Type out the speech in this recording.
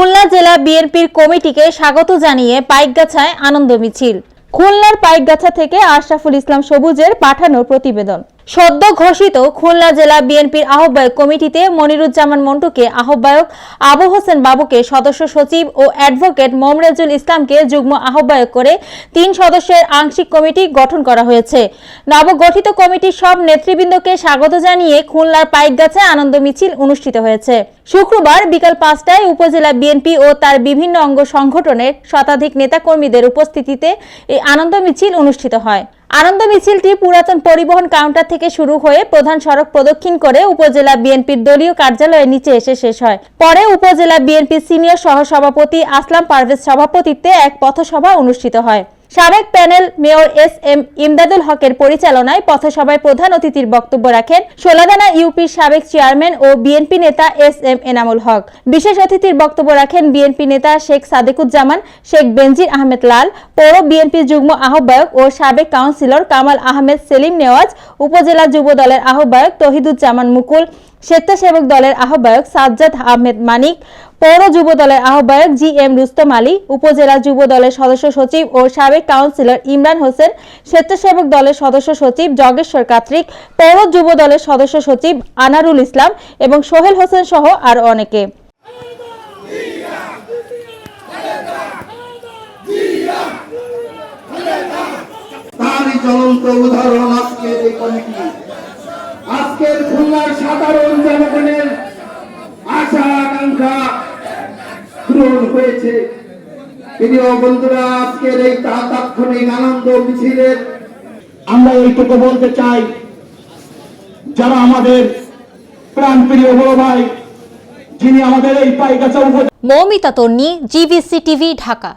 খুলনা জেলা বিএনপির কমিটিকে স্বাগত জানিয়ে পাইকগাছায় আনন্দ মিছিল। খুলনার পাইকগাছা থেকে আশরাফুল ইসলাম সবুজের পাঠানো প্রতিবেদন। সদ্য ঘোষিত খুলনা জেলা বিএনপির আহ্বায়ক কমিটিতে মনিরুজ্জামান মন্টুকে আহ্বায়ক আবু হোসেন বাবুকে সদস্য সচিব ও অ্যাডভোকেট মোমরেজুল ইসলামকে যুগ্ম আহ্বায়ক করে তিন সদস্যের আংশিক কমিটি গঠন করা হয়েছে। নবগঠিত কমিটির সব নেতৃবৃন্দকে স্বাগত জানিয়ে খুলনার পাইকগাছায় আনন্দ মিছিল অনুষ্ঠিত হয়েছে। শুক্রবার বিকাল পাঁচটায় উপজেলা বিএনপি ও তার বিভিন্ন অঙ্গ সংগঠনের শতাধিক নেতাকর্মীদের উপস্থিতিতে এই আনন্দ মিছিল অনুষ্ঠিত হয়। আনন্দ মিছিলটি পুরাতন পরিবহন কাউন্টার থেকে শুরু হয়ে প্রধান সড়ক প্রদক্ষিণ করে উপজেলা বিএনপির দলীয় কার্যালয়ের নিচে এসে শেষ হয়। পরে উপজেলা বিএনপির সিনিয়র সহসভাপতি আসলাম পারভেজ সভাপতিত্বে এক পথসভা অনুষ্ঠিত হয়। সাবেক panel mayor S M Imdadul হকের পরিচালনায় পথসভায় প্রধান অতিথির বক্তব্য রাখেন সোলাদানা ইউপির সাবেক চেয়ারম্যান ও বিএনপি নেতা এস এম এনামুল হক। বিশেষ অতিথির বক্তব্য রাখেন বিএনপি নেতা শেখ সাদেকুজ্জামান, শেখ বেনজির আহমেদ লাল, পৌর বিএনপি যুগ্ম আহ্বায়ক ও সাবেক কাউন্সিলর কামাল আহমেদ সেলিম নেওয়াজ, উপজেলা যুব দলের আহ্বায়ক তহিদুজ্জামান মুকুল, স্বেচ্ছাসেবক দলের আহ্বায়ক সাজ্জাদ আহমেদ মানিক পৌর যুব দলের আহ্বায়ক জি এম রুস্তম আলী, উপজেলা যুব দলের সদস্য সচিব ও সাবেক কাউন্সিলর ইমরান হোসেন, স্বেচ্ছাসেবক দলের সদস্য সচিব জগেশ্বর কাত্রিক, পৌর যুব দলের সদস্য সচিব আনারুল ইসলাম এবং সোহেল হোসেন সহ আরও অনেকে। আজকের খুলনার সাধারণ জনগণের আশা আকাঙ্ক্ষা পূরণ হয়েছে। প্রিয় বন্ধুরা, আজকের এই তাৎক্ষণিক আনন্দ মিছিলের আমরা এইটুকু বলতে চাই, যারা আমাদের প্রাণ প্রিয় বড় ভাই, যিনি আমাদের এই উপজেলা মৌমিতা তন্নি, জিবিসি টিভি, ঢাকা।